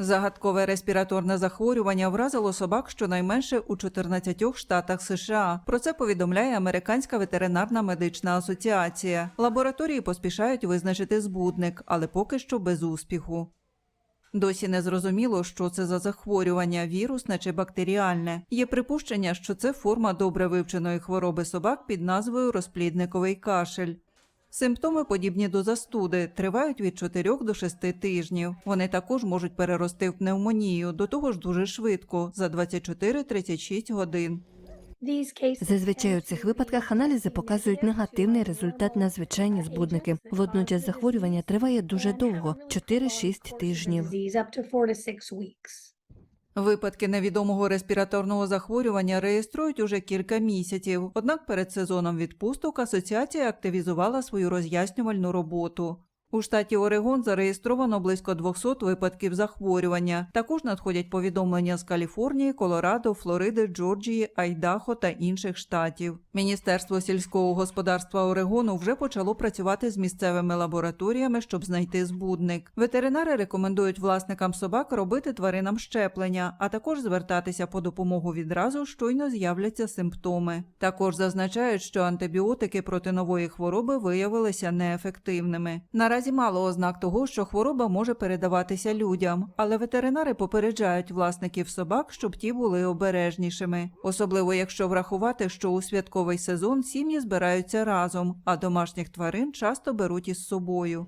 Загадкове респіраторне захворювання вразило собак щонайменше у 14 штатах США. Про це повідомляє Американська ветеринарна медична асоціація. Лабораторії поспішають визначити збудник, але поки що без успіху. Досі не зрозуміло, що це за захворювання, вірусне чи бактеріальне. Є припущення, що це форма добре вивченої хвороби собак під назвою розплідниковий кашель. Симптоми, подібні до застуди, тривають від 4 до 6 тижнів. Вони також можуть перерости в пневмонію, до того ж дуже швидко, за 24-36 годин. Зазвичай у цих випадках аналізи показують негативний результат на звичайні збудники. Водночас захворювання триває дуже довго 4-6 тижнів. Випадки невідомого респіраторного захворювання реєструють уже кілька місяців. Однак перед сезоном відпусток асоціація активізувала свою роз'яснювальну роботу. У штаті Орегон зареєстровано близько 200 випадків захворювання. Також надходять повідомлення з Каліфорнії, Колорадо, Флориди, Джорджії, Айдахо та інших штатів. Міністерство сільського господарства Орегону вже почало працювати з місцевими лабораторіями, щоб знайти збудник. Ветеринари рекомендують власникам собак робити тваринам щеплення, а також звертатися по допомогу відразу, щойно з'являться симптоми. Також зазначають, що антибіотики проти нової хвороби виявилися неефективними. Наразі мало ознак того, що хвороба може передаватися людям, але ветеринари попереджають власників собак, щоб ті були обережнішими, особливо якщо врахувати, що у святковий сезон сім'ї збираються разом, а домашніх тварин часто беруть із собою.